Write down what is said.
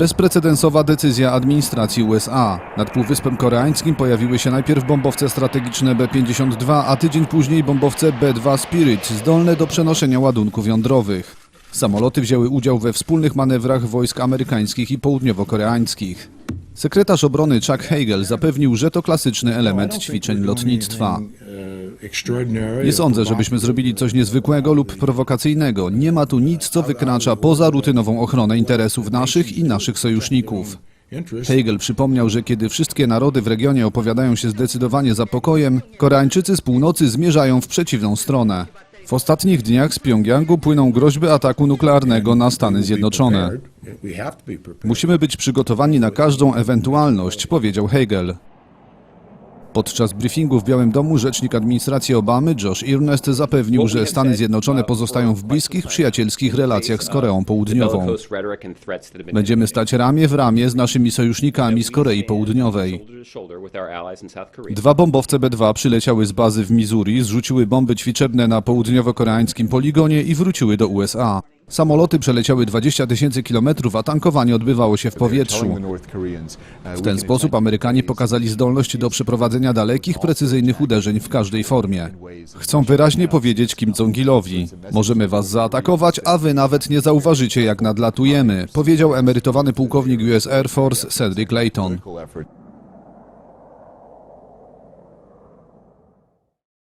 Bezprecedensowa decyzja administracji USA. Nad Półwyspem Koreańskim pojawiły się najpierw bombowce strategiczne B-52, a tydzień później bombowce B-2 Spirit, zdolne do przenoszenia ładunków jądrowych. Samoloty wzięły udział we wspólnych manewrach wojsk amerykańskich i południowo-koreańskich. Sekretarz obrony Chuck Hagel zapewnił, że to klasyczny element ćwiczeń lotnictwa. Nie sądzę, żebyśmy zrobili coś niezwykłego lub prowokacyjnego. Nie ma tu nic, co wykracza poza rutynową ochronę interesów naszych i naszych sojuszników. Hegel przypomniał, że kiedy wszystkie narody w regionie opowiadają się zdecydowanie za pokojem, Koreańczycy z północy zmierzają w przeciwną stronę. W ostatnich dniach z Pjongjangu płyną groźby ataku nuklearnego na Stany Zjednoczone. Musimy być przygotowani na każdą ewentualność, powiedział Hegel. Podczas briefingu w Białym Domu rzecznik administracji Obamy Josh Earnest zapewnił, że Stany Zjednoczone pozostają w bliskich, przyjacielskich relacjach z Koreą Południową. Będziemy stać ramię w ramię z naszymi sojusznikami z Korei Południowej. Dwa bombowce B-2 przyleciały z bazy w Missouri, zrzuciły bomby ćwiczebne na południowo-koreańskim poligonie i wróciły do USA. Samoloty przeleciały 20 tysięcy kilometrów, a tankowanie odbywało się w powietrzu. W ten sposób Amerykanie pokazali zdolność do przeprowadzenia dalekich, precyzyjnych uderzeń w każdej formie. Chcą wyraźnie powiedzieć Kim Jong-ilowi: Możemy was zaatakować, a wy nawet nie zauważycie, jak nadlatujemy, powiedział emerytowany pułkownik US Air Force Cedric Layton.